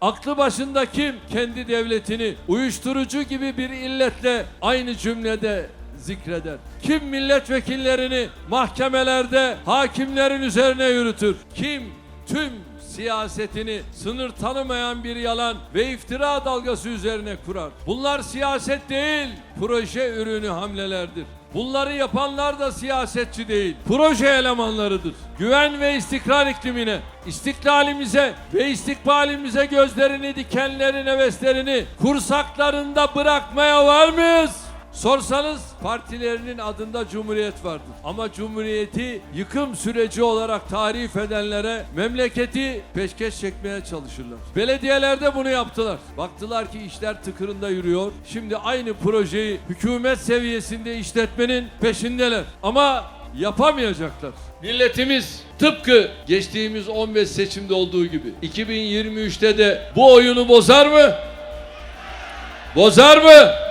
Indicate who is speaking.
Speaker 1: Aklı başında kim kendi devletini uyuşturucu gibi bir illetle aynı cümlede zikreder? Kim milletvekillerini mahkemelerde hakimlerin üzerine yürütür? Kim tüm siyasetini sınır tanımayan bir yalan ve iftira dalgası üzerine kurar? Bunlar siyaset değil, proje ürünü hamlelerdir. Bunları yapanlar da siyasetçi değil, proje elemanlarıdır. Güven ve istikrar iklimine, istiklalimize ve istikbalimize gözlerini dikenlerin heveslerini kursaklarında bırakmaya var mıyız? Sorsanız partilerinin adında Cumhuriyet vardır. Ama Cumhuriyeti yıkım süreci olarak tarif edenlere memleketi peşkeş çekmeye çalışırlar. Belediyelerde bunu yaptılar. Baktılar ki işler tıkırında yürüyor. Şimdi aynı projeyi hükümet seviyesinde işletmenin peşindeler. Ama yapamayacaklar. Milletimiz tıpkı geçtiğimiz 15 seçimde olduğu gibi 2023'te de bu oyunu bozar mı? Bozar mı?